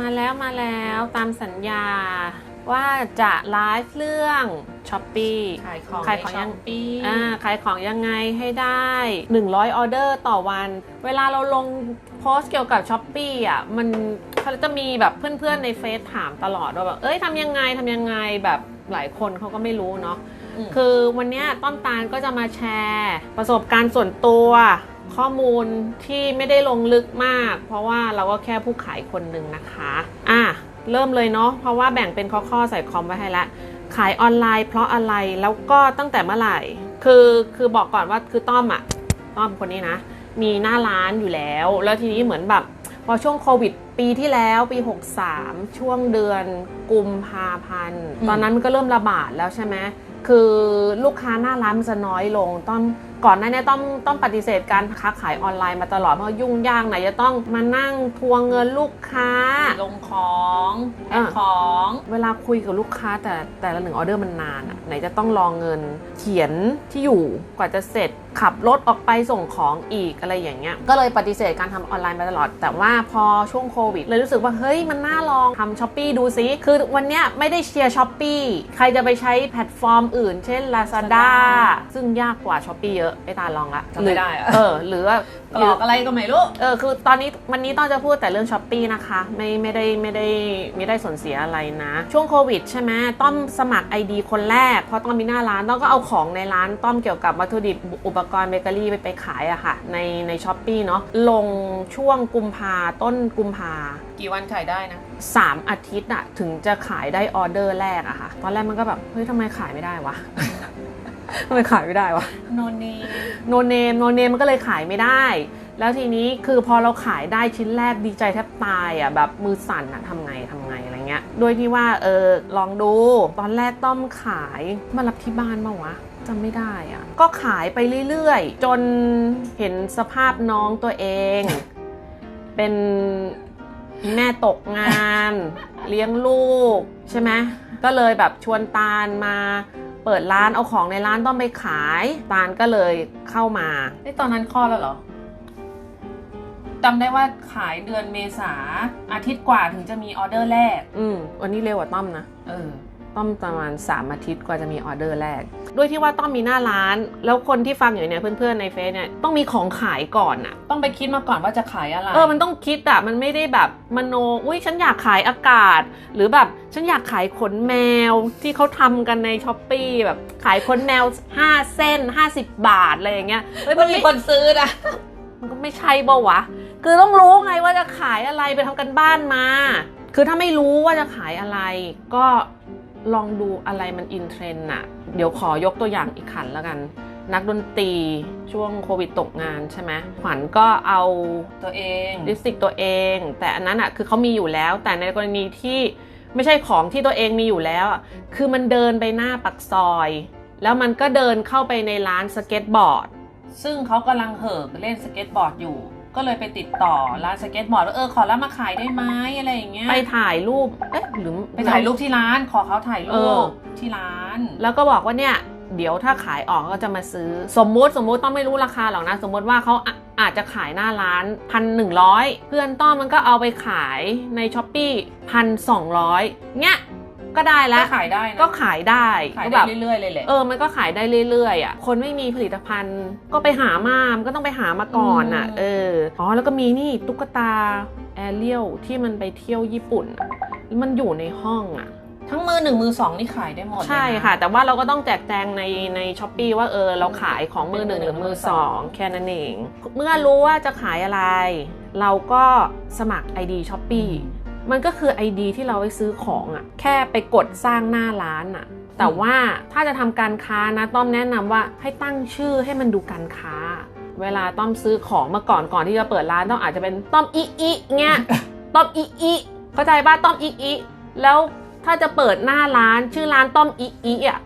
มาแล้วมาแล้วตามสัญญาว่าจะไลฟ์เรื่องช้อปปี้ขายของขายของในยังปีอ่าขายของยังไงให้ได้ 100 ออเดอร์ต่อวัน เวลาเราลงโพสต์เกี่ยวกับช้อปปี้อะมันเขาจะมีแบบเพื่อนๆในเฟซถามตลอดว่าแบบเอ้ยทำยังไงทำยังไงแบบหลายคนเขาก็ไม่รู้เนาะมคือวันเนี้ยต้นตาลก็จะมาแชร์ ประสบการณ์ส่วนตัว ข้อมูลที่ไม่ได้ลงลึกมาก เพราะว่าเราก็แค่ผู้ขายคนหนึ่งนะคะอะเริ่มเลยเนาะเพราะว่าแบ่งเป็นข้อๆใส่คอมไว้ให้แล้วขายออนไลน์เพราะอะไรแล้วก็ตั้งแต่เมื่อไหร่ คือคือบอกก่อนว่าคือต้อมอะต้อมคนนี้นะ มีหน้าร้านอยู่แล้ว แล้วทีนี้เหมือนแบบพอช่วงโควิดปีที่แล้วปี 63 ช่วงเดือนกุมภาพันธ์ตอนนั้นมันก็เริ่มระบาดแล้วใช่ไหมคือลูกค้าหน้าร้านมันจะน้อยลงต้องก่อนหน้านี้ต้องต้องปฏิเสธการค้าขายออนไลน์มาตลอดเพราะยุ่งยากไหนจะต้องมานั่งทวงเงินลูกค้า ลงของแพ็คอ่าของ เวลาคุยกับลูกค้าแต่แต่ละหนึ่งออเดอร์มันนานอะไหนจะต้องรองเงินเขียนที่อยู่กว่าจะเสร็จขับรถออกไปส่งของอีกอะไรอย่างเงี้ย ก็เลยปฏิเสธการทำออนไลน์มาตลอด แต่ว่าพอช่วงโควิดเลยรู้สึกว่า เฮ้ย มันน่าลองทำช้อปปีดูซิคือวันเนี้ยไม่ได้เชียร์ช้อปปีใครจะไปใช้แพลตฟอร์มอื่น เช่น Lazada ซึ่งยากกว่าช้อปปีเยอะไอ้ตาลองละจำไม่ได้อะ เออ หรือว่ากรอกอะไรก็ไม่รู้ เออคือตอนนี้วันนี้ต้องจะพูดแต่เรื่องช้อปปีนะคะ ไม่ไม่ได้ไม่ได้ไม่ได้สนเสียอะไรนะ ช่วงโควิดใช่ไหมต้อมสมัคร ID คนแรกเพราะต้อมมีหน้าร้านต้อมก็เอาของในร้านต้อมเกี่ยวกับวัตถุดิบอุปกรณ์เบเกอรี่ไปไปขายอะค่ะ ในในช้อปปีเนาะลงช่วงกุมภาต้นกุมภา กี่วันขายได้นะ สามอาทิตย์อะถึงจะขายได้ออเดอร์แรกอะค่ะ ตอนแรกมันก็แบบ เฮ้ยทำไมขายไม่ได้วะ ทำไมขายไม่ได้วะโนเนโนเนมโนเนมมันก็เลยขายไม่ได้ แล้วทีนี้คือพอเราขายได้ชิ้นแรกดีใจแทบตายอะแบบมือสั่นอะทำไงทำไงอะไรเงี้ยโดยที่ว่าเออลองดู ตอนแรกต้อมขายมารับที่บ้านมาวะจำไม่ได้อะก็ขายไปเรื่อยๆ จนเห็นสภาพน้องตัวเอง เป็นแม่ตกงาน เลี้ยงลูกใช่ไหมก็เลยแบบชวนตาลมา เปิดร้านเอาของในร้านต้องไปขายตาลก็เลยเข้ามาไอ้ตอนนั้นคลอดแล้วเหรอจำได้ว่าขายเดือนเมษาอาทิตย์กว่าถึงจะมีออเดอร์แรก อืมวันนี้เร็วกว่าต้อมนะ เออ ต้อมประมาณ 3 อาทิตย์กว่าจะมีออเดอร์แรก ด้วยที่ว่าต้อมมีหน้าร้าน แล้วคนที่ฟังอยู่เนี่ยเพื่อนๆในเฟซเนี่ยต้องมีของขายก่อนอะต้องไปคิดมาก่อนว่าจะขายอะไร เออมันต้องคิดอะมันไม่ได้แบบมโน อุ้ยฉันอยากขายอากาศ หรือแบบฉันอยากขายขนแมวที่เขาทำกันในช้อปปีแบบขายขนแมว 5 เส้น 50 บาทอะไรอย่างเงี้ยเฮ้ยมัมันนมีไม่คนซื้อนะมันก็ไม่ใช่เปล่าวะคือต้องรู้ไงว่าจะขายอะไรไปทำกันบ้านมา คือถ้าไม่รู้ว่าจะขายอะไรก็ ลองดูอะไรมันอินเทรนด์อะเดี๋ยวขอยกตัวอย่างอีกขันแล้วกัน นักดนตรีช่วงโควิดตกงานใช่ไหมขวัญก็เอาตัวเองลิปสติกตัวเอง แต่อันนั้นอะคือเขามีอยู่แล้ว แต่ในกรณีที่ไม่ใช่ของที่ตัวเองมีอยู่แล้วคือมันเดินไปหน้าปักซอย แล้วมันก็เดินเข้าไปในร้านสเก็ตบอร์ด ซึ่งเขากำลังเหิกเล่นสเก็ตบอร์ดอยู่ ก็เลยไปติดต่อร้านสเก็ตบอร์ดว่าเออขอรับมาขายได้ไหมอะไรอย่างเงี้ยไปถ่ายรูปเอ๊ะหรือไปถ่ายรูปที่ร้าน ขอเขาถ่ายเอรูอปที่ร้าน แล้วก็บอกว่าเนี่ย เดี๋ยวถ้าขายออกก็จะมาซื้อสมมุติสมมุติต้องไม่รู้ราคาหรอกนะ สมมุติว่าเขาอะอาจจะขายหน้าร้านพันหนึ่งร้อยเพื่อนต้อมมันก็เอาไปขายในช้อปปี้พันสองร้อยเงี้ย ก็ได้แล้วก็ขายได้นะก็ขายได้ขายก็ได้แบบเรื่อยๆเลยแหละเออมันก็ขายได้เรื่อยๆอะคนไม่มีผลิตภัณฑ์ก็ไปหามามันก็ต้องไปหามาก่อนอะอืมเอออ๋อแล้วก็มีนี่ตุ๊กตาแอเรียลที่มันไปเที่ยวญี่ปุ่นอะแล้วมันอยู่ในห้องอะทั้งมือหนึ่งมือสองนี่ขายได้หมดเลยนใช่ค่ะ แต่ว่าเราก็ต้องแจกแจงในในช้อปปีว่าเออเราขายของมือหนึ่งหรือมือสองแค่นั้นเอง เมื่อรู้ว่าจะขายอะไร เราก็สมัคร ID ช้อปปี มันก็คือ ID ที่เราไปซื้อของอะ่ะ แค่ไปกดสร้างหน้าร้านอะ่ะ แต่ว่าถ้าจะทำการค้านะต้อมแนะนำว่าให้ตั้งชื่อให้มันดูการค้า เวลาต้อมซื้อของเมื่อก่อนก่อนที่จะเปิดร้านต้องอาจจะเป็นต้อมอีอีเงี้ยต้อมอีอีเข้าใจป่ะต้อมอีอีแล้วถ้าจะเปิดหน้าร้านชื่อร้านต้อมอีอีอะ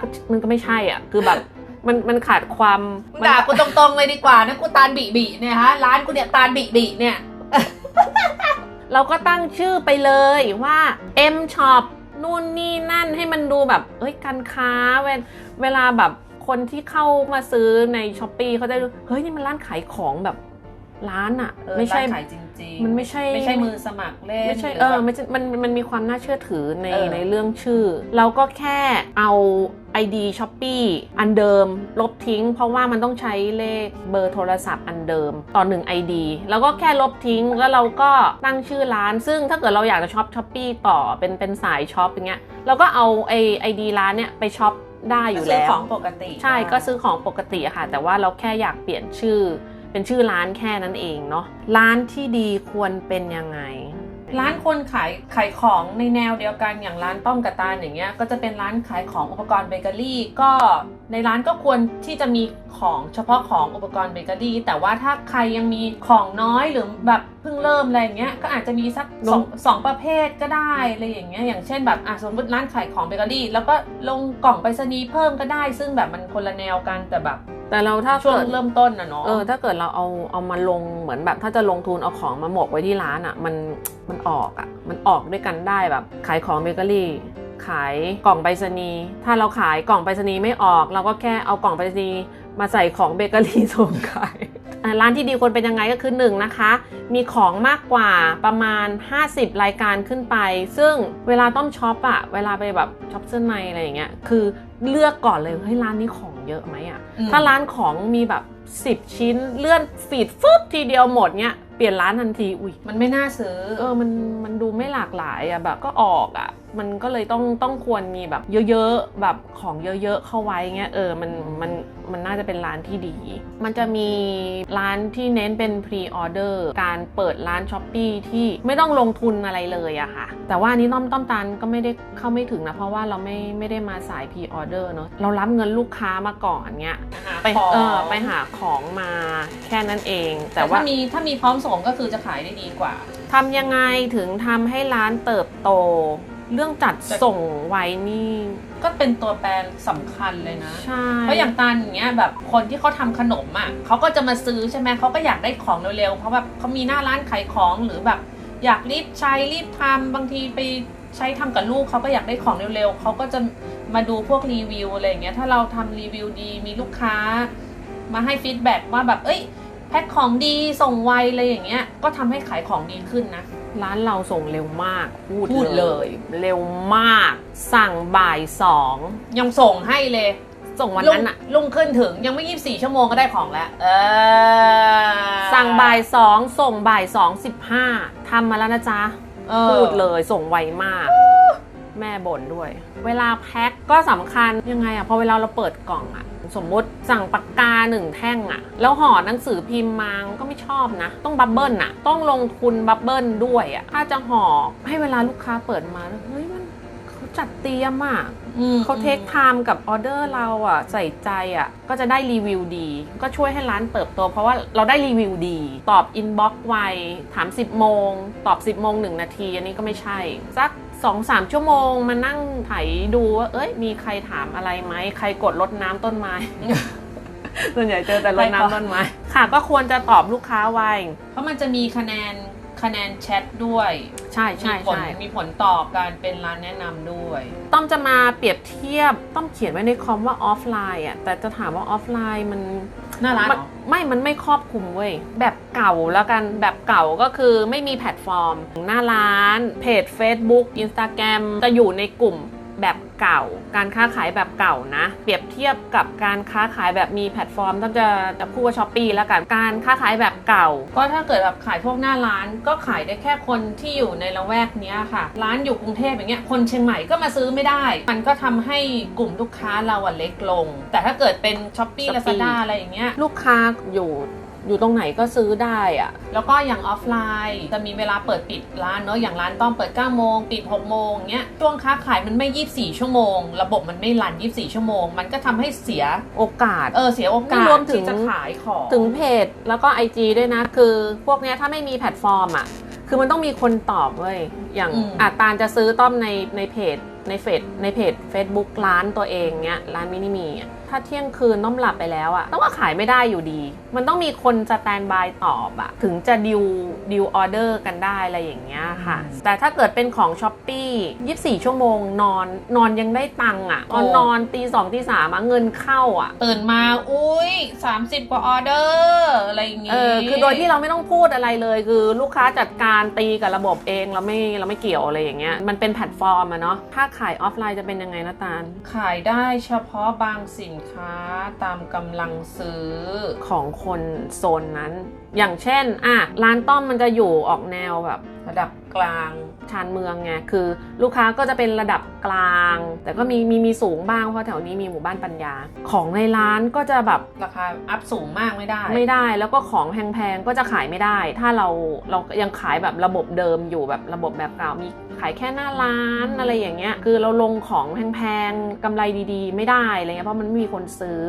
ก็มันก็ไม่ใช่อะ คือแบบมันมันขาดความมึงด่ากูตรงๆเลยดีกว่านะกูตาลบิบิเนี่ยฮะร้านกูเนี่ยตาลบิบิเนี่ย เราก็ตั้งชื่อไปเลยว่า M Shop นู่นนี่นั่นให้มันดูแบบเอ้ยการค้าเวลเวลาแบบคนที่เข้ามาซื้อในช้อปปีเขาจะดูเฮ้ยนี่มันร้านขายของแบบ ร้านอะเออไม่ใช่ร้านขายจริงๆมันไม่ใช่ไม่ใช่มือสมัครเล่นไม่ใช่หรืเออแบบไม่ใช่มันมันมีความน่าเชื่อถือในเออในเรื่องชื่อ เราก็แค่เอา ID s h o p e e อันเดิม ลบทิ้ง เพราะว่ามันต้องใช้เลขเบอร์โทรศัพท์อันเดิมต่อ1 ID แล้วก็แค่ลบทิ้งแล้วเราก็ตั้งชื่อร้าน ซึ่งถ้าเกิดเราอยากจะช็อปช้อปปี้ต่อเป็นเป็นสายช็อปอย่างเงี้ยเราก็เอาไอไอดีร้านเนี้ยไปช็อปได้อยู่ซื้อแล้วของปกติ ใช่ก็ซื้อของปกติอะค่ะ แต่ว่าเราแค่อยากเปลี่ยนชื่อ เป็นชื่อร้านแค่นั้นเองเนาะร้านที่ดีควรเป็นยังไง ร้านคนขายขายของในแนวเดียวกันอย่างร้านต้อมกระตานอย่างเงี้ยก็จะเป็นร้านขายของอุปกรณ์เบเกอรี่ ก็ในร้านก็ควรที่จะมีของเฉพาะของอุปกรณ์เบเกอรี่ แต่ว่าถ้าใครยังมีของน้อยหรือแบบเพิ่งเริ่มอะไรอย่างเงี้ยก็อาจจะมีสักสองสองประเภทก็ได้อะไรอย่างเงี้ยอย่างเช่นแบบอะสมมติร้านขายของเบเกอรี่ แล้วก็ลงกล่องไปรษณีย์เพิ่มก็ได้ ซึ่งแบบมันคนละแนวกันแต่แบบ แต่เราถ้าช่วงเกิดเริ่มต้นนะเนาะเออถ้าเกิดเราเอาเอามาลงเหมือนแบบ ถ้าจะลงทุนเอาของมาหมกไว้ที่ร้านอะ่ะ มันมันออกอะ่ะ มันออกด้วยกันได้แบบขายของเบเกอรี่ขายกล่องไปรษณีย์ถ้าเราขายกล่องไปรษณีย์ไม่ออก เราก็แค่เอากล่องไปรษณีย์มาใส่ของเบเกอรี่ส่งขายอะร้านที่ดีควรเป็นยังไงก็คือหนึ่งนะคะ มีของมากกว่าประมาณ 50 รายการขึ้นไป ซึ่งเวลาต้องช็อปอะเวลาไปแบบช็อปเสื้อในอะไรอย่างเงี้ยคือเลือกก่อนเลยเฮ้ยร้านนี้ของ เยอะไหมอะอืมถ้าร้านของมีแบบ 10 ชิ้นเลื่อนฟีดฟึบทีเดียวหมดเนี้ยเปลี่ยนร้านทันที อุ้ยมันไม่น่าซื้อ เออ มัน มันดูไม่หลากหลายอะแบบก็ออกอะมันก็เลยต้อง ต้องควรมีแบบเยอะๆ แบบของเยอะๆ เข้าไว้เงี้ย เออ มัน มัน มันน่าจะเป็นร้านที่ดี มันจะมีร้านที่เน้นเป็นพรีออเดอร์การเปิดร้านช้อปปีที่ไม่ต้องลงทุนอะไรเลยอะค่ะ แต่ว่าอันนี้ต้อมต้อมตาลก็ไม่ได้เข้าไม่ถึงนะ เพราะว่าเราไม่ไม่ได้มาสายพรีออเดอร์เนาะเรารับเงินลูกค้ามาก่อนเงี้ยไปของเออไปหาของมาแค่นั้นเอง แต่แต่ว่าว่ามีถ้ามีพร้อมส่งก็คือจะขายได้ดีกว่าทำยังไงถึงทำให้ร้านเติบโต เรื่องจัดส่งไว้นี่ ก็เป็นตัวแปรสำคัญเลยนะใช่เพราะอย่างตาลอย่างเงี้ยแบบคนที่เขาทำขนมอะเขาก็จะมาซื้อใช่ไหมเขาก็อยากได้ของเร็วๆเพราะแบบเขามีหน้าร้านขายของหรือแบบ อยากรีบใช้รีบทำบางทีไปใช้ทำกับลูกเขาก็อยากได้ของเร็วๆเขาก็จะมาดูพวกรีวิวอะไรอย่างเงี้ยถ้าเราทำรีวิวดีมีลูกค้า มาให้ฟีดแบ็กว่าแบบเอ้ยแพ็คของดีส่งไวอะไรอย่างเงี้ยก็ทำให้ขายของดีขึ้นนะ ร้านเราส่งเร็วมาก พูดพูดเลย เร็วมาก สั่งบ่ายสองยังส่งให้เลย ส่งวันลุงนั้นอะลุงขึ้นถึงยังไม่ยี่สี่ชั่วโมงก็ได้ของแล้ว เออ สั่งบ่ายสองส่งบ่ายสองสิบห้าทำมาแล้วนะจ๊ะออ พูดเลยส่งไวมาก แม่บ่นด้วย เวลาแพ็คก็สำคัญยังไงอะพอเวลาเราเปิดกล่องอะ สมมติสั่งปากกาหนึ่งแท่งอะแล้วห่อหนังสือพิมพ์มาก็ไม่ชอบนะ ต้องบับเบิ้ลอะต้องลงทุนบับเบิ้ลด้วยอะถ้าจะห่อให้เวลาลูกค้าเปิดมาเฮ้ยมัน จัดเตรียมอะอืมเขาเทคไทม์กับออเดอร์เราอะใส่ใจอะก็จะได้รีวิวดี ก็ช่วยให้ร้านเติบโต เพราะว่าเราได้รีวิวดี ตอบอินบ็อกซ์ไวถาม 10 โมง ตอบ 10 โมง 1 นาที อันนี้ก็ไม่ใช่ สัก2-3ชั่วโมงมานั่งไถดูว่า เอ้ย มีใครถามอะไรไหม ใครกดลดน้ำต้นไม้ส่วนใหญ่เจอแต่ลดน้ำต้นไม้ค่ะ ก็ควรจะตอบลูกค้าไวเพราะมันจะมีคะแนน คะแนนแชทด้วยใช่ใช่มีผลใช่มีผลต่อการเป็นร้านแนะนำด้วย ต้อมจะมาเปรียบเทียบ ต้องเขียนไว้ในคอมว่าออฟไลน์อะแต่จะถามว่าออฟไลน์มัน หน้าร้านมันเหรอไม่ มันไม่ครอบคลุมเว้ย แบบเก่าแล้วกัน แบบเก่าก็คือไม่มีแพลตฟอร์ม หน้าร้าน เพจ Facebook Instagram จะอยู่ในกลุ่ม แบบเก่า การค้าขายแบบเก่านะ เปรียบเทียบกับการค้าขายแบบมีแพลตฟอร์มต้องจะจะพูดว่าช้อปปีแล้วกัน การค้าขายแบบเก่า ก็ถ้าเกิดแบบขายพวกหน้าร้าน ก็ขายได้แค่คนที่อยู่ในละแวกเนี้ยค่ะ ร้านอยู่กรุงเทพอย่างเงี้ย คนเชียงใหม่ก็มาซื้อไม่ได้ มันก็ทำให้กลุ่มลูกค้าเราอะเล็กลง แต่ถ้าเกิดเป็นช้อปปี้ Shopee ลาซาด้าอะไรอย่างเงี้ย ลูกค้าอยู่ อยู่ตรงไหนก็ซื้อได้อะแล้วก็อย่างออฟไลน์ จะมีเวลาเปิดปิดร้านเนอะอย่างร้านต้องเปิด9โมงปิด6โมงเงี้ยช่วงค้าขายมันไม่ 24 ชั่วโมง ระบบมันไม่รัน 24 ชั่วโมง มันก็ทำให้เสียโอกาสเออเสียโอกาสนี่รวมถึงที่จะขายของถึงเพจแล้วก็ IG ด้วยนะคือพวกเนี้ยถ้าไม่มีแพลตฟอร์มอะคือมันต้องมีคนตอบเว้ยอย่างอืมอาตาลจะซื้อต้อมในในเพจในเฟซในเพจ Facebook ร้านตัวเองเนี้ยร้านมินิมีอะ ถ้าเที่ยงคืนน้อมหลับไปแล้วอะต้องว่าขายไม่ได้อยู่ดี มันต้องมีคนสแตนบายตอบอะถึงจะดิวดิวออเดอร์กันได้อะไรอย่างเงี้ยค่ะอืมแต่ถ้าเกิดเป็นของช้อปปี้ 24 ชั่วโมงนอนนอนยังได้ตังค์อะตอนโอ้นอนตีสองตีสามอะเงินเข้าอะตื่นมาอุ้ย 30 กว่าออเดอร์อะไรอย่างงี้เออคือโดยที่เราไม่ต้องพูดอะไรเลยคือลูกค้าจัดการตีกับระบบเองเราไม่เราไม่เกี่ยวอะไรอย่างเงี้ยมันเป็นแพลตฟอร์มอะเนาะถ้าขายออฟไลน์จะเป็นยังไงนะตาลขายได้เฉพาะบางสินค้าตามกำลังซื้อของคนโซนนั้น อย่างเช่นอะร้านต้อมมันจะอยู่ออกแนวแบบระดับกลางชานเมืองไงคือลูกค้าก็จะเป็นระดับกลาง แต่ก็มีมีมีสูงบ้างเพราะแถวนี้มีหมู่บ้านปัญญา ของในร้านก็จะแบบราคาอัพสูงมากไม่ได้ ไม่ได้แล้วก็ของแพงๆก็จะขายไม่ได้ ถ้าเราเรายังขายแบบระบบเดิมอยู่แบบระบบแบบเก่ามีขายแค่หน้าร้านอะไรอย่างเงี้ยคือเราลงของแพงๆกำไรดีๆ ไม่ได้อะไรเงี้ยเพราะมันไม่มีคนซื้อ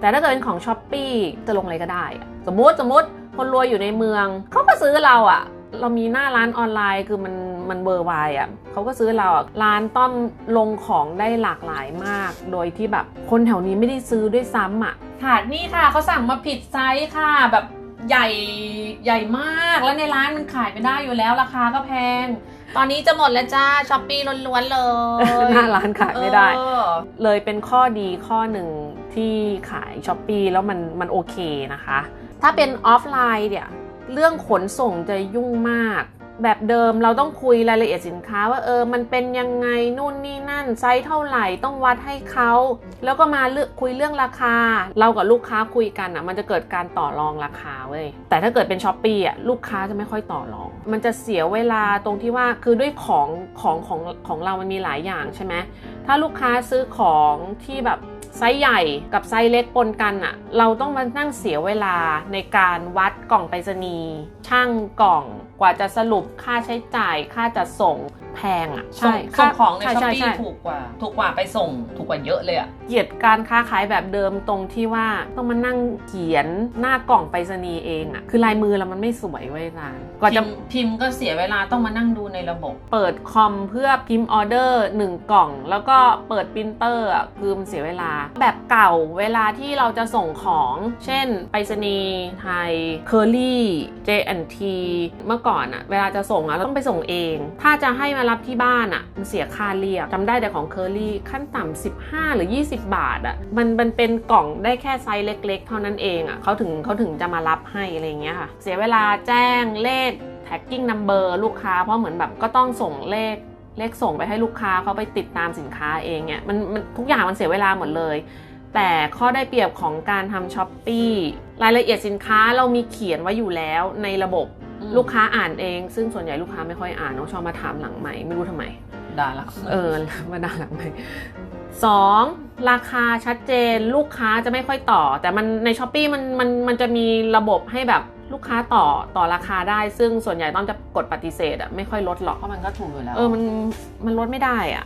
แต่ถ้าเกิดเป็นของช้อปปีจะลงอะไรก็ได้อะสมมติสมมติคนรวยอยู่ในเมืองเขาก็ซื้อเราอะ เรามีหน้าร้านออนไลน์คือมันมันเบอร์ไวอะเขาก็ซื้อเราอะร้านต้อมลงของได้หลากหลายมาก โดยที่แบบคนแถวนี้ไม่ได้ซื้อด้วยซ้ำอะถาดนี่ค่ะเขาสั่งมาผิดไซส์ค่ะแบบใหญ่ใหญ่มากแล้วในร้านมันขายไม่ได้อยู่แล้วราคาก็แพง ตอนนี้จะหมดแล้วจ้าช้อปปี้ล้วนๆเลยหน้าร้านขายไม่ได้เออเลยเป็นข้อดีข้อหนึ่งที่ขายช้อปปีแล้วมันมันโอเคนะคะ ถ้าเป็นออฟไลน์เนี่ย เรื่องขนส่งจะยุ่งมาก แบบเดิมเราต้องคุยรายละเอียดสินค้าว่าเออมันเป็นยังไงนู่นนี่นั่นไซส์เท่าไหร่ต้องวัดให้เขาแล้วก็มาเลือกคุยเรื่องราคา เรากับลูกค้าคุยกันอะ มันจะเกิดการต่อรองราคาเว้ยแต่ถ้าเกิดเป็นช้อปปี้อะลูกค้าจะไม่ค่อยต่อรอง มันจะเสียเวลาตรงที่ว่าคือด้วยของของของของเรามันมีหลายอย่างใช่ไหมถ้าลูกค้าซื้อของที่แบบ ไซส์ใหญ่กับไซส์เล็กปนกันอะเราต้องมานั่งเสียเวลาในการวัดกล่องไปรษณีย์ช่างกล่อง กว่าจะสรุปค่าใช้จ่าย ค่าจัดส่งแพงอะส่งค่าส่งของในช่ช้อปช่ปี้ใช่ถูกกว่า ถูกกว่าไปส่งถูกกว่าเยอะเลยอะเกลียดการค้าขายแบบเดิมตรงที่ว่าต้องมานั่งเขียนหน้ากล่องไปรษณีย์เองอะคือลายมือเรามันไม่สวยเว้ยร้านกว่าจะพิมพ์พิมพ์ก็เสียเวลาต้องมานั่งดูในระบบ เปิดคอมเพื่อพิมพ์ออเดอร์1กล่อง แล้วก็เปิดปรินเตอร์อะคือมันเสียเวลา แบบเก่าเวลาที่เราจะส่งของ เช่นไปรษณีย์ไทยเคอรี่ J&T เมื่อก่อนอะเวลาจะส่งอะเราต้องไปส่งเอง ถ้าจะให้มารับที่บ้านอะมันเสียค่าเรียกจำได้แต่ของเคอรี่ขั้นต่ำ15 หรือ 20 บาทอะมันมันเป็นกล่องได้แค่ไซส์เล็ก ๆ เท่านั้นเองอะเขาถึงเขาถึงจะมารับให้อะไรอย่างเงี้ยค่ะ เสียเวลาแจ้งเลข tracking number ลูกค้าเพราะเหมือนแบบก็ต้องส่งเลขเลขส่งไปให้ลูกค้าเขาไปติดตามสินค้าเองเนี่ยมันมันทุกอย่างมันเสียเวลาหมดเลย แต่ข้อได้เปรียบของการทำช้อปปีรายละเอียดสินค้าเรามีเขียนไว้อยู่แล้วในระบบ ลูกค้าอ่านเอง ซึ่งส่วนใหญ่ลูกค้าไม่ค่อยอ่านน้องชอบมาถามหลังใหม่ไม่รู้ทำไมด่าละเออมาด่าหลังใหม่สองราคาชัดเจนลูกค้าจะไม่ค่อยต่อ แต่มันในช้อปปีมันมันมันจะมีระบบให้แบบลูกค้าต่อต่อราคาได้ ซึ่งส่วนใหญ่ต้องจะกดปฏิเสธอะไม่ค่อยลดหรอกเพราะมันก็ถูกอยู่แล้วเออมันมันลดไม่ได้อะ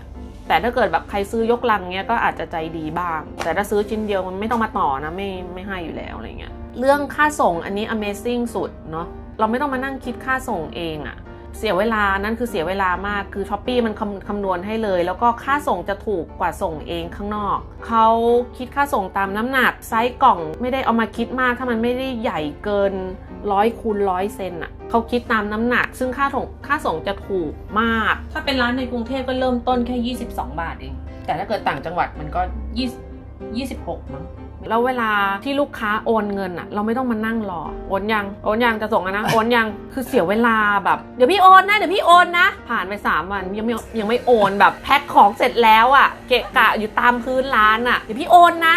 แต่ถ้าเกิดแบบใครซื้อยกลังเนี้ยก็อาจจะใจดีบ้าง แต่ถ้าซื้อชิ้นเดียวมันไม่ต้องมาต่อนะไม่ไม่ให้อยู่แล้วอะไรเงี้ยเรื่องค่าส่งอันนี้ Amazing สุดเนาะ เราไม่ต้องมานั่งคิดค่าส่งเองอะเสียเวลานั่นคือเสียเวลามากคือช้อปปีมันคำคำนวณให้เลย แล้วก็ค่าส่งจะถูกกว่าส่งเองข้างนอก เขาคิดค่าส่งตามน้ำหนักไซส์กล่องไม่ได้เอามาคิดมากถ้ามันไม่ได้ใหญ่เกินร้อยคูณร้อยเซนอะเขาคิดตามน้ำหนัก ซึ่งค่าส่งค่าส่งจะถูกมาก ถ้าเป็นร้านในกรุงเทพก็เริ่มต้นแค่ 22 บาทเอง แต่ถ้าเกิดต่างจังหวัดมันก็20 26มั้ง แล้วเวลาที่ลูกค้าโอนเงินอะเราไม่ต้องมานั่งรอโอนยังโอนยังจะส่งอะนะโอนยังคือเสียเวลาแบบเดี๋ยวพี่โอนนะเดี๋ยวพี่โอนนะ ผ่านไป 3 วันยังไม่ยังไม่โอนแบบแพ็คของเสร็จแล้วอะเกะกะอยู่ตามพื้นร้านอะเดี๋ยวพี่โอนนะ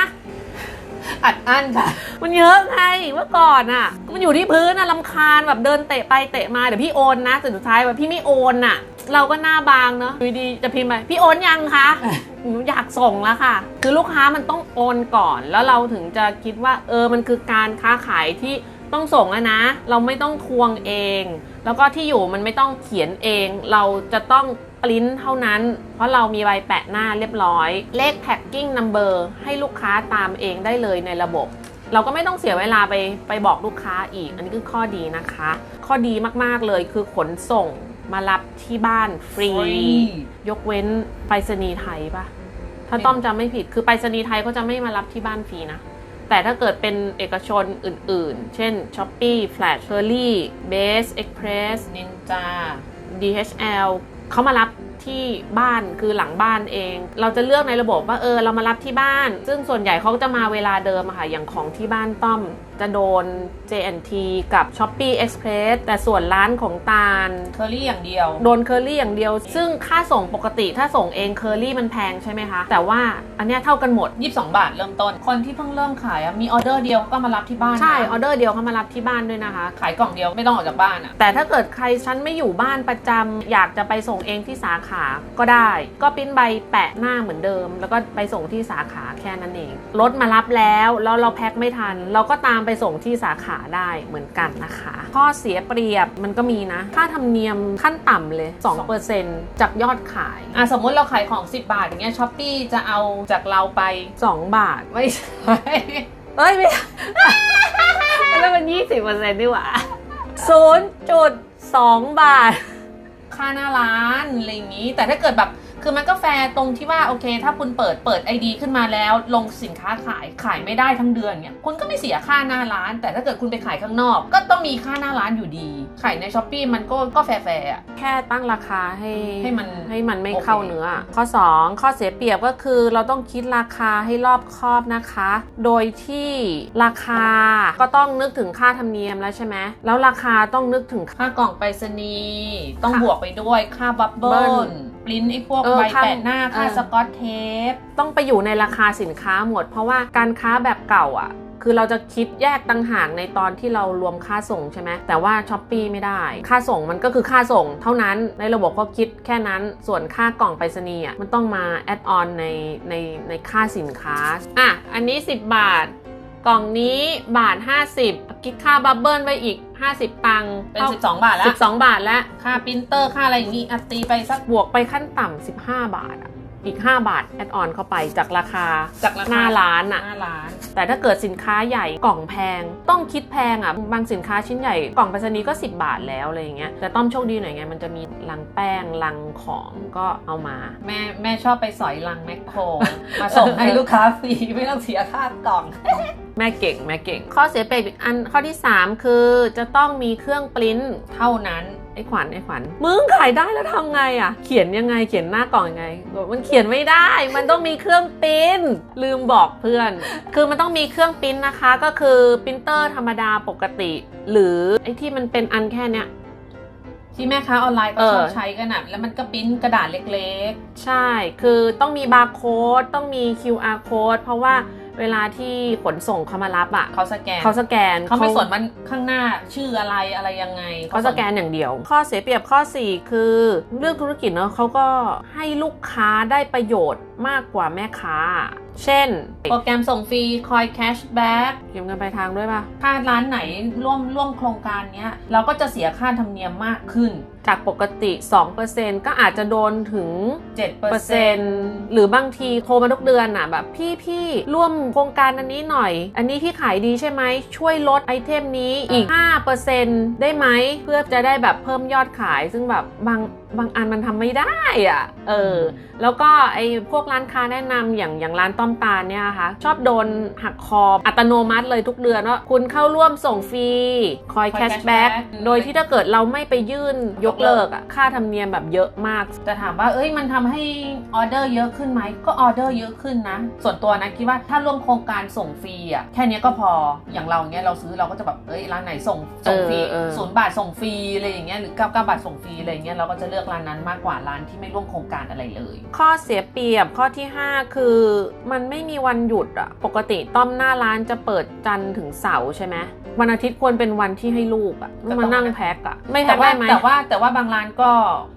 อัดอั้นค่ะ มันเยอะไงเมื่อก่อนอะมันอยู่ที่พื้นอะลำคาญแบบเดินเตะไปเตะมาเดี๋ยวพี่โอนนะแต่สุดท้ายแบบพี่ไม่โอนอะ เราก็หน้าบางเนอะอยู่ดีจะพิมพ์ไปพี่โอนยังคะหนูอยากส่งแล้วค่ะ คือลูกค้ามันต้องโอนก่อน แล้วเราถึงจะคิดว่า เออมันคือการค้าขายที่ต้องส่งแล้วนะ เราไม่ต้องทวงเอง แล้วก็ที่อยู่มันไม่ต้องเขียนเอง เราจะต้องปริ้นเท่านั้น เพราะเรามีใบแปะหน้าเรียบร้อย เลข packing number ให้ลูกค้าตามเองได้เลยในระบบ เราก็ไม่ต้องเสียเวลาไปไปบอกลูกค้าอีก อันนี้คือข้อดีนะคะ ข้อดีมากๆเลยคือขนส่ง มารับที่บ้านฟรีฟรี ยกเว้นไปรษณีย์ไทยปะถ้าต้อมจำไม่ผิดคือไปรษณีย์ไทยก็จะไม่มารับที่บ้านฟรีนะ แต่ถ้าเกิดเป็นเอกชนอื่น ๆ เช่น Shopee Flash c u r l y Base Express นินจา DHL เขามารับ ที่บ้านคือหลังบ้านเอง เราจะเลือกในระบบว่าเออเรามารับที่บ้าน ซึ่งส่วนใหญ่เขาจะมาเวลาเดิมอะค่ะอย่างของที่บ้านต้อมจะโดน JNT กับ Shopee Express แต่ส่วนร้านของตาลเคอรี่อย่างเดียว โดนเคอรี่อย่างเดียว ซึ่งค่าส่งปกติถ้าส่งเองเคอรี่มันแพงใช่ไหมคะ แต่ว่าอันเนี้ยเท่ากันหมด 22 บาทเริ่มต้น คนที่เพิ่งเริ่มขายอะมีออเดอร์เดียวก็มารับที่บ้านนะใช่ออเดอร์เดียวเขามารับที่บ้านด้วยนะคะ ขายกล่องเดียวไม่ต้องออกจากบ้านอะแต่ถ้าเกิดใครฉันไม่อยู่บ้านประจำอยากจะไปส่งเองที่สาขาก็ได้ ก็ปริ้นใบแปะหน้าเหมือนเดิม แล้วก็ไปส่งที่สาขาแค่นั้นเองรถมารับแล้วแล้วเราแพ็คไม่ทัน เราก็ตามไปส่งที่สาขาได้เหมือนกันนะคะข้อเสียเปรียบมันก็มีนะ ค่าธรรมเนียมขั้นต่ำเลย 2%จากยอดขายอะสมมุติเราขายของ 10 บาทอย่างเงี้ยช้อปปี้จะเอาจากเราไป 2 บาทไม่ใช่เอ้ยไม่ใช่แล้วมันยี่สิบเปอร์เซ็นต์ดีกว่าศูนย์จุดสองบาท ค่าหน้าร้านอะไรอย่างนี้ แต่ถ้าเกิดแบบ คือมันก็แฟร์ตรงที่ว่าโอเค ถ้าคุณเปิดเปิด ID ขึ้นมาแล้ว ลงสินค้าขายขายไม่ได้ทั้งเดือนเนี่ยคุณก็ไม่เสียค่าหน้าร้าน แต่ถ้าเกิดคุณไปขายข้างนอก ก็ต้องมีค่าหน้าร้านอยู่ดี ขายในช้อปปีมันก็ก็แฟร์ๆอะ แค่ตั้งราคาให้ให้มันให้มันไม่โอเค เข้าเนื้อ ข้อ 2 ข้อเสียเปรียบก็คือเราต้องคิดราคาให้รอบคอบนะคะ โดยที่ราคาก็ต้องนึกถึงค่าธรรมเนียมแล้วใช่ไหมแล้วราคาต้องนึกถึง ค่ากล่องไปรษณีย์ต้องค่ะบวกไปด้วยค่าบับเบิ้เบิ้ล ล ปริ้นไอ้พวกเออใบค่าแปะหน้าค่าเออ สกอตเทป ต้องไปอยู่ในราคาสินค้าหมด เพราะว่าการค้าแบบเก่าอะ คือเราจะคิดแยกต่างหากในตอนที่เรารวมค่าส่งใช่ไหมแต่ว่าช้อปปีไม่ได้ ค่าส่งมันก็คือค่าส่งเท่านั้นในระบบก็คิดแค่นั้นส่วนค่ากล่องไปรษณีย์อะมันต้องมาแอดออนในในในค่าสินค้าอะอันนี้ 10 บาท กล่องนี้บาท 50คิดค่าบับเบิลไปอีก 50 ตังค์เป็น 12 บาทแล้ว 12 บาทแล้ว ค่าปรินเตอร์ค่าอะไรอย่างนี้อัตตีไปสักบวกไปขั้นต่ำ15 บาทอะ อีก 5 บาทแอดออนเข้าไปจากราคาจากราคาหน้าร้านอะหน้าร้าน แต่ถ้าเกิดสินค้าใหญ่กล่องแพง ต้องคิดแพงอะบางสินค้าชิ้นใหญ่กล่องไปรษณีย์ก็ 10 บาทแล้วอะไรอย่างเงี้ยแต่ต้อมโชคดีหน่อยไงมันจะมีลังแป้งลังของก็เอามา แม่แม่ชอบไปสอยลังแมคโคร มาส่งให้ลูกค้าฟรีไม่ต้องเสียค่ากล่อง แม่เก่งแม่เก่ง ข้อเสียเปรียบอีกอันข้อที่ 3 คือจะต้องมีเครื่องปริ้นเท่านั้น ไอ้ขวัญไอ้ขวัญมึงขายได้แล้วทำไงอะ เขียนยังไงเขียนหน้ากล่องยังไงบอกมันเขียนไม่ได้ มันต้องมีเครื่องปริ้นลืมบอกเพื่อน คือมันต้องมีเครื่องปริ้นนะคะ ก็คือปรินเตอร์ธรรมดาปกติ หรือไอ้ที่มันเป็นอันแค่เนี้ยที่แม่ค้าออนไลน์ก็เออชอบใช้กันอะแล้วมันก็ปริ้นกระดาษเล็กใช่ คือต้องมีบาร์โค้ด ต้องมี QR code เพราะว่า เวลาที่ขนส่งเขามารับอะๆเขาสแกนเขาสแกนเขาไม่สนมันข้างหน้าชื่ออะไรอะไรยังไงเขาสแกนอย่างเดียว ข้อเสียเปรียบข้อ 4 คือเรื่องธุรกิจเนาะเขาก็ให้ลูกค้าได้ประโยชน์มากกว่าแม่ค้า เช่น โปรแกรมส่งฟรีคอยแคชแบ็กเก็บเงินปลายทางด้วยป่ะ ถ้าร้านไหนร่วมร่วมโครงการเนี้ย เราก็จะเสียค่าธรรมเนียมมากขึ้น จากปกติ 2%ก็อาจจะโดนถึง7%เปอร์เซ็นต์หรือบางทีโทรมาทุกเดือนน่ะแบบพี่พี่ร่วมโครงการอันนี้หน่อย อันนี้พี่ขายดีใช่ไหม ช่วยลดไอเทมนี้อีก 5%ได้ไหม เพื่อจะได้แบบเพิ่มยอดขายซึ่งแบบบาง บางอันมันทำไม่ได้อะ เออ แล้วก็ไอ้พวกร้านค้าแนะนำอย่างอย่างร้านต้อมตาลเนี่ยนะคะชอบโดนหักคออัตโนมัติเลยทุกเดือนว่าคุณเข้าร่วมส่งฟรีคอยแคชแบ็ก cashback โดยที่ถ้าเกิดเราไม่ไปยื่นยกเลิกอะค่าธรรมเนียมแบบเยอะมากจะถามว่าเอ้ยมันทำให้ออเดอร์เยอะขึ้นไหมก็ออเดอร์เยอะขึ้นนะ ส่วนตัวนะคิดว่าถ้าร่วมโครงการส่งฟรีอะแค่เนี้ยก็พออย่างเราเนี้ยเราซื้อเราก็จะแบบเอ้ยร้านไหนส่งส่งฟรีเออเออศูนย์บาทส่งฟรีอะไรอย่างเงี้ยหรือเก้าเก้าบาทส่งฟรีอะไรอย่างเงี้ยเราก็จะเลือกร้านนั้นมากกว่าร้านที่ไม่ร่วมโครงการอะไรเลย ข้อเสียเปรียบข้อที่ 5 คือ มันไม่มีวันหยุดอะปกติต้อมหน้าร้านจะเปิดจันทร์ถึงเสาร์ใช่ไหมวันอาทิตย์ควรเป็นวันที่ให้ลูกอะก็ต้องมานั่งแพ็คอะไม่แพ็แต่คว่าได้ไหมแต่ว่าแต่ว่าบางร้านก็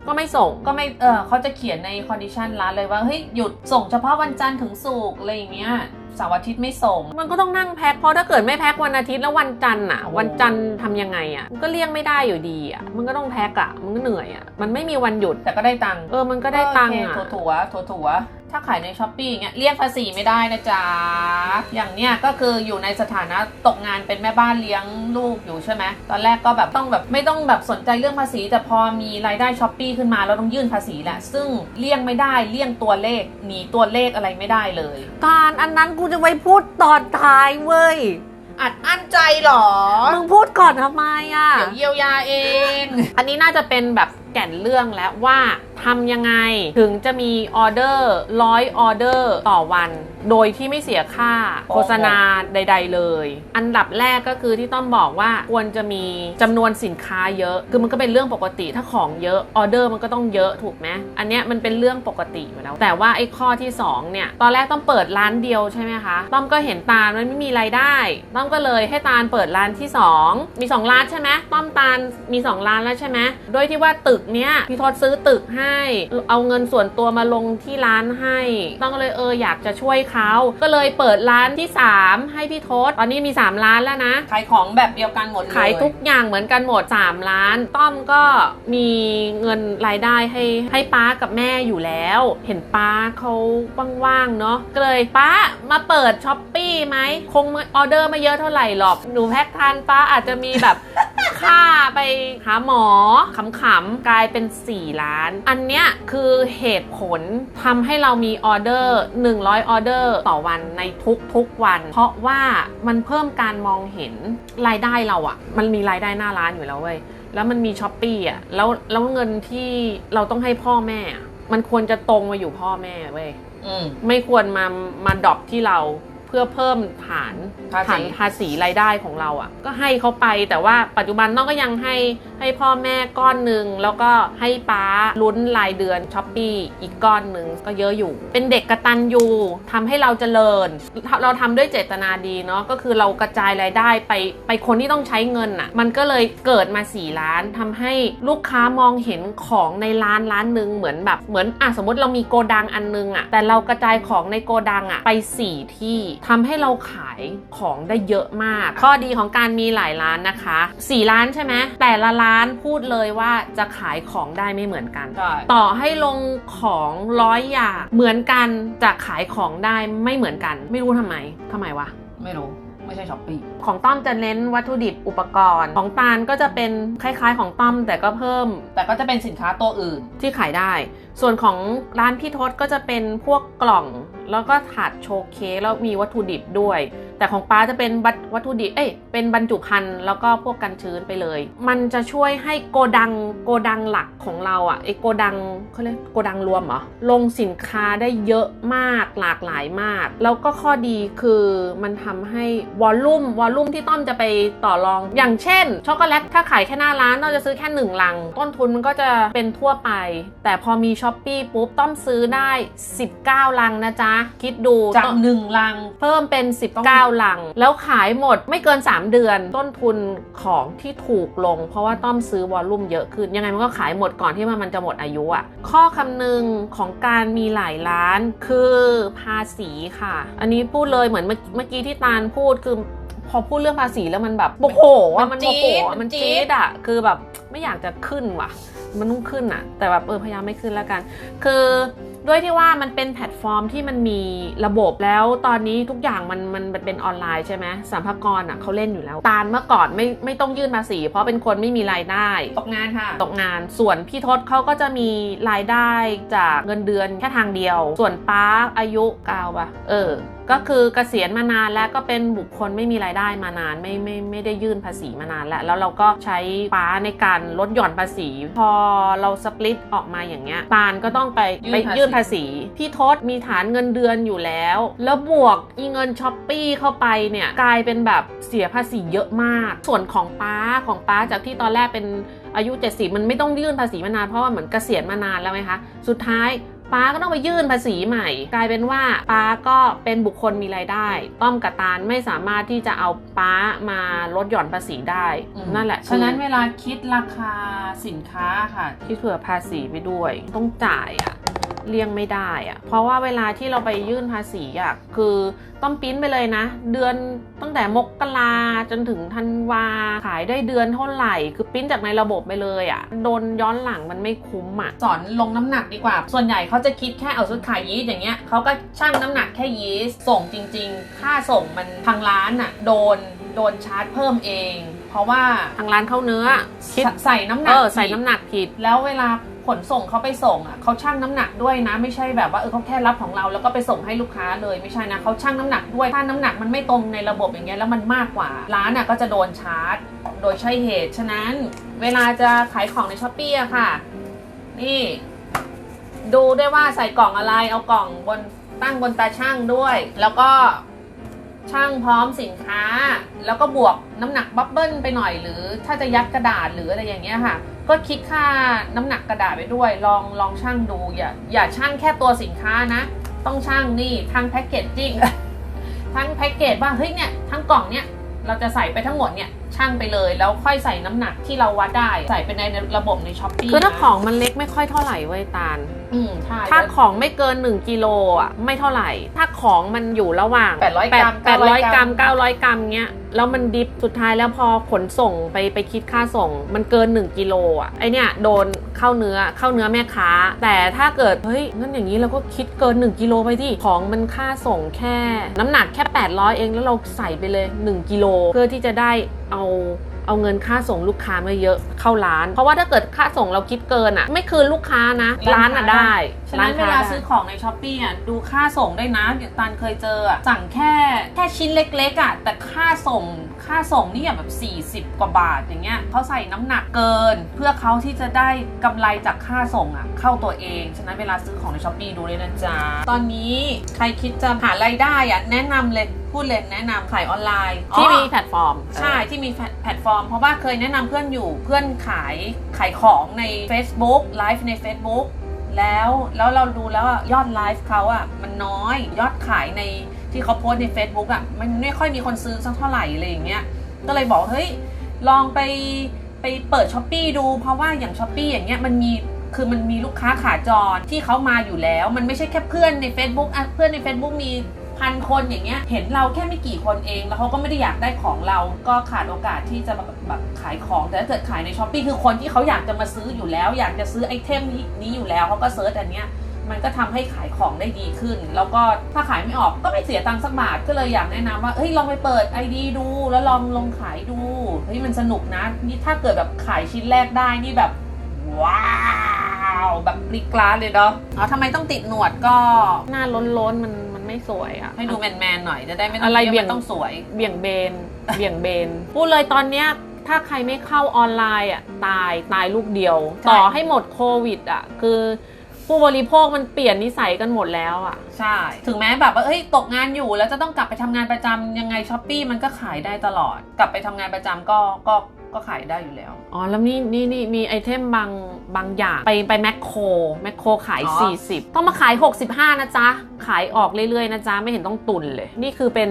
ก็ไม่ส่งก็ไม่เออเขาจะเขียนในคอนดิชันร้านเลยว่าเฮ้ยหยุดส่งเฉพาะวันจันทร์ถึงศุกร์อะไรอย่างเงี้ย เสาร์อาทิตย์ไม่ส่ง มันก็ต้องนั่งแพ็คเพราะถ้าเกิดไม่แพ็ควันอาทิตย์แล้ววันจันทร์อะโอ้วันจันทร์ทำยังไงอะมันก็เลี่ยงไม่ได้อยู่ดีอะมันก็ต้องแพ็คอะมันก็เหนื่อยอะมันไม่มีวันหยุดแต่ก็ได้ตังค์เออมันก็ได้ตังค์โออะเคถั่วถั่วถั่ว ถั่วถ้าขายในช้อปปี้อย่างเงี้ยเรียกภาษีไม่ได้นะจ๊ะ อย่างเนี้ยก็คืออยู่ในสถานะตกงานเป็นแม่บ้านเลี้ยงลูกอยู่ใช่ไหมตอนแรกก็แบบต้องแบบไม่ต้องแบบสนใจเรื่องภาษี แต่พอมีรายได้ช้อปปี้ขึ้นมาเราต้องยื่นภาษีแหละซึ่งเลี่ยงไม่ได้เลี่ยงตัวเลขหนีตัวเลขอะไรไม่ได้เลยตาลอันนั้นกูจะไปพูดตอนท้ายเว้ยอัดอั้นใจเหรอ มึงพูดก่อนทำไมอะ เดี๋ยวเยียวยาเอง อันนี้น่าจะเป็นแบบแก่นเรื่องแล้วว่าทำยังไงถึงจะมีออเดอร์ร้อยออเดอร์ต่อวัน โดยที่ไม่เสียค่าโอ้โหโฆษณาใด ๆ เลย อันดับแรกก็คือที่ต้องบอกว่าควรจะมีจำนวนสินค้าเยอะ คือมันก็เป็นเรื่องปกติถ้าของเยอะออเดอร์มันก็ต้องเยอะถูกไหมอันเนี้ยมันเป็นเรื่องปกติอยู่แล้ว แต่ว่าไอ้ข้อที่สองเนี่ย ตอนแรกต้องเปิดร้านเดียวใช่ไหมคะต้อมก็เห็นตาลมันไม่มีรายได้ต้อมก็เลยให้ตาลเปิดร้านที่สองมีสองร้านใช่ไหมต้อมตาลมีสองร้านแล้วใช่ไหมโดยที่ว่าตึกเนี้ยพี่ทศซื้อตึกให้ เอาเงินส่วนตัวมาลงที่ร้านให้ ต้องก็เลยเอออยากจะช่วยเขาก็เลยเปิดร้านที่ 3 ให้พี่ทศตอนนี้มี 3 ร้านแล้วนะ ขายของแบบเดียวกันหมดเลยขายทุกอย่างเหมือนกันหมด3ล้าน ต้อมก็มีเงินรายได้ให้ให้ป้ากับแม่อยู่แล้ว เห็นป้าเขาว่างๆเนาะก็เลยป้ามาเปิดช้อปปี้ไหมคงไม่ออเดอร์ไม่เยอะเท่าไหร่หรอกหนูแพ็คทันป้าอาจจะมีแบบค่าไปหาหมอขำๆกลายเป็น 4 ล้าน อันเนี้ยคือเหตุผลทำให้เรามีออเดอร์ 100 ออเดอร์ต่อวันในทุกๆวัน เพราะว่ามันเพิ่มการมองเห็นรายได้เราอะมันมีรายได้หน้าร้านอยู่แล้วเว้ยแล้วมันมีช้อปปี้อะแล้วแล้วเงินที่เราต้องให้พ่อแม่อะมันควรจะตรงมาอยู่พ่อแม่เว้ยอืมไม่ควรมามาดรอปที่เราเพื่อเพิ่มฐานภาษีฐานภาษีรายได้ของเราอะ่ะ ก็ให้เขาไปแต่ว่าปัจจุบันน้องก็ยังให้ ให้พ่อแม่ก้อนหนึ่งแล้วก็ให้ป้าลุ้นรายเดือนช้อปปี้อีกก้อนหนึ่งก็เยอะอยู่ เป็นเด็กกระตันยูทำให้เราเจริญ เราทำด้วยเจตนาดีเนาะก็คือเรากระจายรายได้ไปไปคนที่ต้องใช้เงินอะ มันก็เลยเกิดมา 4 ล้านทำให้ลูกค้ามองเห็นของในร้านร้านหนึ่งเหมือนแบบเหมือนอะสมมติเรามีโกดังอันนึงอะแต่เรากระจายของในโกดังอะไป 4 ที่ทำให้เราขายของได้เยอะมาก ข้อดีของการมีหลายร้านนะคะ4ร้านใช่ไหมแต่ละร้านพูดเลยว่าจะขายของได้ไม่เหมือนกัน ใช่ ต่อให้ลงของร้อยอย่างเหมือนกันจะขายของได้ไม่เหมือนกัน ไม่รู้ทำไมทำไมวะ ไม่รู้ ไม่ใช่ช้อปปี้ของต้อมจะเน้นวัตถุดิบอุปกรณ์ ของตาลก็จะเป็นคล้ายๆของต้อมแต่ก็เพิ่ม แต่ก็จะเป็นสินค้าตัวอื่น ที่ขายได้ ส่วนของร้านพี่ทศก็จะเป็นพวกกล่อง แล้วก็ถาดโชว์เค้กแล้วมีวัตถุดิบด้วย แต่ของป้าจะเป็นวัตถุดิบเอ้ยเป็นบรรจุภัณฑ์แล้วก็พวกกันชื้นไปเลย มันจะช่วยให้โกดังโกดังหลักของเราอะ่ะไอโกดังเขาเรียกโกดังรวมเหรอลงสินค้าได้เยอะมากหลากหลายมาก แล้วก็ข้อดีคือมันทำให้วอลลุ่มวอลลุ่มที่ต้อมจะไปต่อรองอย่างเช่นช็อกโกแลตถ้าขายแค่หน้าร้านต้อมจะซื้อแค่หนึ่งลัง ต้นทุนมันก็จะเป็นทั่วไป แต่พอมีช้อปปี้ปุ๊บต้อมซื้อได้ 19 ลังนะจ๊ะคิดดูจากต้อมหนึ่งลัง เพิ่มเป็น 19 ลัง แล้วขายหมดไม่เกิน 3 เดือน ต้นทุนของที่ถูกลง เพราะว่าต้อมซื้อวอลลุ่มเยอะขึ้น ยังไงมันก็ขายหมดก่อนที่มันมันจะหมดอายุอะ่ะ ข้อคำนึงของการมีหลายร้านคือภาษีค่ะ อันนี้พูดเลยเหมือนเมื่อเมื่อกี้ที่ตาลพูดคือพอพูดเรื่องภาษีแล้วมันแบบโมโหอะมัมันนโมจี๊โหดอะมัมันนจี๊จี๊ดดอะคือแบบไม่อยากจะขึ้นว่ะ มันต้องขึ้นอะแต่แบบเออพยายามไม่ขึ้นแล้วกัน คือ ด้วยที่ว่ามันเป็นแพลตฟอร์มที่มันมีระบบแล้วตอนนี้ทุกอย่างมันมันมันเป็นออนไลน์ใช่ไหมสัมภากรอะเขาเล่นอยู่แล้ว ตาลเมื่อก่อนไม่ไม่ต้องยื่นภาษี เพราะเป็นคนไม่มีรายได้ตกงานค่ะตกงาน ส่วนพี่ทศเขาก็จะมีรายได้จากเงินเดือนแค่ทางเดียว ส่วนป้าอายุกาวปะเออ ก็คือเกษียณมานานแล้วก็เป็นบุคคลไม่มีรายได้มานานไม่ไม่ไม่ได้ยื่นภาษีมานานแล้วแล้วเราก็ใช้ป้าในการลดหย่อนภาษี พอเราสปลิตออกมาอย่างเงี้ยตาลก็ต้องไปยื่นไปภาษียื่นภาษี พี่ทศมีฐานเงินเดือนอยู่แล้ว แล้วบวกอีเงินช้อปปี้เข้าไปเนี่ยกลายเป็นแบบเสียภาษีเยอะมาก ส่วนของป้าของป้าจากที่ตอนแรกเป็นอายุ 70 มันไม่ต้องยื่นภาษีมานานเพราะว่าเหมือนเกษียณมานานแล้วไหมคะ สุดท้าย ป้าก็ต้องไปยื่นภาษีใหม่ กลายเป็นว่าป้าก็เป็นบุคคลมีรายได้ ต้อมกับตาลไม่สามารถที่จะเอาป้ามาลดหย่อนภาษีได้ นั่นแหละฉะนั้นคือเวลาคิดราคาสินค้าค่ะ ที่เผื่อภาษีไปด้วย ต้องจ่ายอะ เลี่ยงไม่ได้อะเพราะว่าเวลาที่เราไปยื่นภาษีอะคือต้องปริ้นไปเลยนะ เดือนตั้งแต่มกราจนถึงธันวาขายได้เดือนเท่าไหร่ คือปริ้นจากในระบบไปเลยอะโดนย้อนหลังมันไม่คุ้มอะสอนลงน้ำหนักดีกว่า ส่วนใหญ่เขาจะคิดแค่เอาซื้อขายยีสต์อย่างเงี้ยเขาก็ชั่งน้ำหนักแค่ยีสต์ส่งจริง ๆ ค่าส่งมันทางร้านอะโดนโดนชาร์จเพิ่มเอง เพราะว่าทางร้านเข้าเนื้อคิดใส่น้ำหนัเอกอใส่น้ำหนักผิด แล้วเวลาขนส่งเขาไปส่งอะเขาชั่งน้ำหนักด้วยนะ ไม่ใช่แบบว่าเออเขาแค่รับของเราแล้วก็ไปส่งให้ลูกค้าเลยไม่ใช่นะเขาชั่งน้ำหนักด้วยถ้าน้ำหนักมันไม่ตรงในระบบอย่างเงี้ยแล้วมันมากกว่า ร้านอะก็จะโดนชาร์จ โดยใช่เหตุฉะนั้น เวลาจะขายของในช้อปปี้อะค่ะ นี่ ดูได้วยว่าใส่กล่องอะไรเอากล่องบนตั้งบนตาช่างด้วย แล้วก็ ช่างพร้อมสินค้า แล้วก็บวกน้ำหนักบับเบิ้ลไปหน่อยหรือ ถ้าจะยัดกระดาษหรืออะไรอย่างเงี้ยค่ะ ก็คิดค่าน้ำหนักกระดาษไปด้วย ลองลองช่างดูอย่าอย่าช่างแค่ตัวสินค้านะ ต้องช่างนี่ทั้งแพ็กเกจจิ้งทั้งแพ็กเกจว่าเฮ้ยเนี่ยทั้งกล่องเนี่ยเราจะใส่ไปทั้งหมดเนี่ยช่างไปเลย แล้วค่อยใส่น้ำหนักที่เราวัดได้ ใส่ไปในระบบในช้อปปี้คือถ้าของมันเล็กไม่ค่อยเท่าไหร่เว้ยตาล อืมใช่ถ้าของไม่เกิน 1กิโลอะไม่เท่าไหร่ ถ้าของมันอยู่ระหว่าง800กรัมแปดร้อย900กรัม900กรัมเงี้ยแล้วมันดิฟสุดท้ายแล้วพอขนส่งไปไปคิดค่าส่ง มันเกิน 1กิโลอะไอเนี้ยโดนเข้าเนื้อเข้าเนื้อแม่ค้า แต่ถ้าเกิดเฮ้ยงั้นอย่างนี้เราก็คิดเกิน 1กิโลไปที่ของมันค่าส่งแค่ น้ำหนักแค่ 800 เองแล้วเราใส่ไปเลย 1กิโลเพื่อที่จะได้ เอาเอาเงินค่าส่งลูกค้ามาเยอะเข้าร้าน เพราะว่าถ้าเกิดค่าส่งเราคิดเกินอะ ไม่คืนลูกค้านะ ร้านอะได้ฉะนั้นเวค้ลาได้ซื้อของในช้อปปี้อะดูค่าส่งได้วยนะเดี๋ยวตานเคยเจออะสั่งแค่แค่ชิ้นเล็กๆอะแต่ค่าส่งค่าส่งนี่อย่างแบบ 40 กว่าบาทอย่างเงี้ยเขาใส่น้ำหนักเกิน เพื่อเขาที่จะได้กำไรจากค่าส่งอะเข้าตัวเอง ฉะนั้นเวลาซื้อของในช้อปปี้ดูเลยนะจ๊ะ ตอนนี้ใครคิดจะหารายได้อะแนะนำเลยพูดเลยแนะนำขายออนไลน์ที่อ๋อมีแพลตฟอร์ม ใช่ที่มีแพลตฟอร์ม เพราะว่าเคยแนะนำเพื่อนอยู่เพื่อนขายขายของใน Facebook ไลฟ์ใน Facebook แล้วแล้วเราดูแล้วยอดไลฟ์เขาอะมันน้อยยอดขายในที่เขาโพสใน Facebook อะมันไม่ค่อยมีคนซื้อสักเท่าไหร่อะไรอย่างเงี้ยก็เลยบอกเฮ้ยลองไปไปเปิดช้อปปีดู เพราะว่าอย่างช้อปปีอย่างเงี้ยมันมีคือมันมีลูกค้าขาจรที่เขามาอยู่แล้ว มันไม่ใช่แค่เพื่อนใน Facebook อะเพื่อนใน Facebook มี พันคนอย่างเงี้ยเห็นเราแค่ไม่กี่คนเอง แล้วเขาก็ไม่ได้อยากได้ของเราก็ขาดโอกาสที่จะแบบแบบขายของ แต่ถ้าเกิดขายในช้อปปีคือคนที่เขาอยากจะมาซื้ออยู่แล้ว อยากจะซื้อไอเทมนี้อยู่แล้วเขาก็เซิร์ชอันเนี้ยมันก็ทำให้ขายของได้ดีขึ้น แล้วก็ถ้าขายไม่ออกก็ไม่เสียตังค์สักบาทก็เลยอยากแนะนำว่าเฮ้ยลองไปเปิด ID ดู แล้วลองลองขายดูเฮ้ยมันสนุกนะนี่ถ้าเกิดแบบขายชิ้นแรกได้นี่แบบ ว้าว แบบปริกลาเลยเนาะอ๋อทำไมต้องติดหนวดก็หน้าล้นๆมันมัน ไม่สวยอะให้ดูแมนๆหน่อยจะได้ไม่ต้องอะไรคิดว่าเบี่ยงมันต้องสวย เบี่ยงเบน เบี่ยงเบน พูดเลยตอนเนี้ยถ้าใครไม่เข้าออนไลน์อะตายตายลูกเดียว ใช่ ต่อให้หมดโควิดอะคือผู้บริโภคมันเปลี่ยนนิสัยกันหมดแล้วอะ ใช่ ถึงแม้แบบว่าเอ้ยตกงานอยู่แล้วจะต้องกลับไปทำงานประจำยังไงช้อปปีมันก็ขายได้ตลอด กลับไปทำงานประจำก็ก็ ก็ขายได้อยู่แล้ว อ๋อ แล้วนี่นี่นี่มีไอเทมบางบางอย่าง ไปไปแมคโครแมคโครขาย อ๋อ 40 ต้องมาขาย 65 นะจ๊ะ ขายออกเรื่อยๆ นะจ๊ะ ไม่เห็นต้องตุนเลย นี่คือเป็น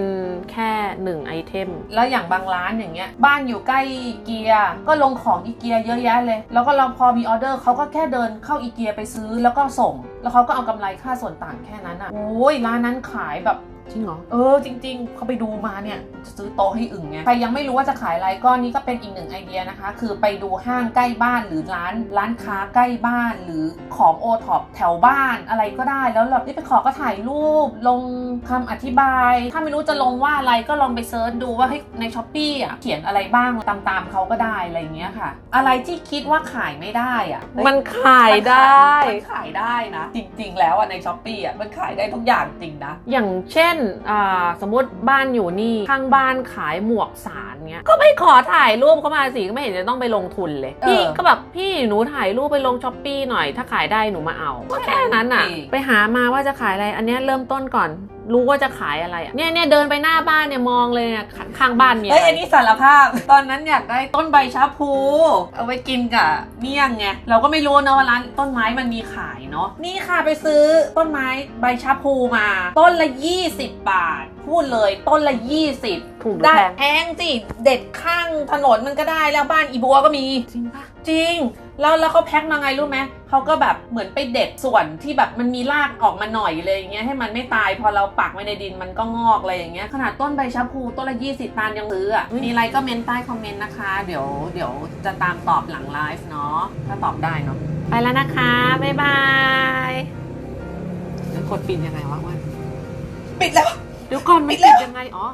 แค่หนึ่งไอเทม แล้วอย่างบางร้านอย่างเงี้ย บ้านอยู่ใกล้อีเกีย ก็ลงของอีเกียเยอะแยะเลย แล้วก็เราพอมีออเดอร์เขาก็แค่เดินเข้าอีเกียไปซื้อแล้วก็ส่ง แล้วเขาก็เอากำไรค่าส่วนต่างแค่นั้นอะโอ้ยร้านนั้นขายแบบ จริงเหรอ เออจริง ๆ เขาไปดูมาเนี่ยจะซื้อโต๊ะให้อึ่งไงใครยังไม่รู้ว่าจะขายอะไรก็นี่ก็เป็นอีกหนึ่งไอเดียนะคะ คือไปดูห้างใกล้บ้านหรือร้านร้านค้าใกล้บ้าน หรือของโอท็อปแถวบ้านอะไรก็ได้แล้วแบบนี่ไปขอก็ถ่ายรูปลงคำอธิบาย ถ้าไม่รู้จะลงว่าอะไรก็ลองไปเซิร์ชดูว่าเฮ้ยในช้อปปี้อะเขียนอะไรบ้างตามๆเขาก็ได้อะไรอย่างเงี้ยค่ะ อะไรที่คิดว่าขายไม่ได้อะเฮ้ยมันขายได้มันขายได้นะ จริง ๆ แล้วอะในช้อปปี้อะมันขายได้ทุกอย่างจริงนะอย่างเช่นอ่าสมมติบ้านอยู่นี่ข้างบ้านขายหมวกสารเงี้ยก็ไม่ขอถ่ายรูปเข้ามาสิก็ไม่เห็นจะต้องไปลงทุนเลยเออพี่ก็แบบพี่หนูถ่ายรูปไปลงช้อปปีหน่อย ถ้าขายได้หนูมาเอาก็แค่นั้นอะจริงไปหามาว่าจะขายอะไรอันเนี้ยเริ่มต้นก่อน รู้ว่าจะขายอะไรอะเนี่ยเนี่ยเดินไปหน้าบ้านเนี่ยมองเลยเนี่ยข้างบ้านมีอะเอ้ยไอันนี้สารภาพ ตอนนั้นอยากได้ต้นใบชาพู เอาไว้กินกับเมี่ยงไง เราก็ไม่รู้นะว่าร้านต้นไม้มันมีขายเนาะ นี่ค่ะไปซื้อต้นไม้ใบชาพูมา ต้นละ 20 บาทพูดเลยต้นละ20ถูกหรือได้แพงแพงสิเด็ดข้างถนนมันก็ได้แล้วบ้านอีบัวก็มี จริงปะจริง แล้วแล้วเขาแพ็คมาไงรู้ไหมเขาก็แบบเหมือนไปเด็ดส่วนที่แบบมันมีรากออกมาหน่อยเลยอย่างเงี้ยให้มันไม่ตายพอเราปักไว้ในดินมันก็งอกอะไรอย่างเงี้ยขนาดต้นใบชะพูต้นละ20ตานยังซื้ออะมีอะไรก็เมนใต้คอมเมนต์นะคะ เดี๋ยวเดี๋ยวจะตามตอบหลังไลฟ์เนาะถ้าตอบได้เนาะไปแล้วนะคะบ๊ายบายแล้วกดปิดยังไงวะวันปิดแล้ว เดี๋ยวก่อนไม่ติดยังไง อ๋อ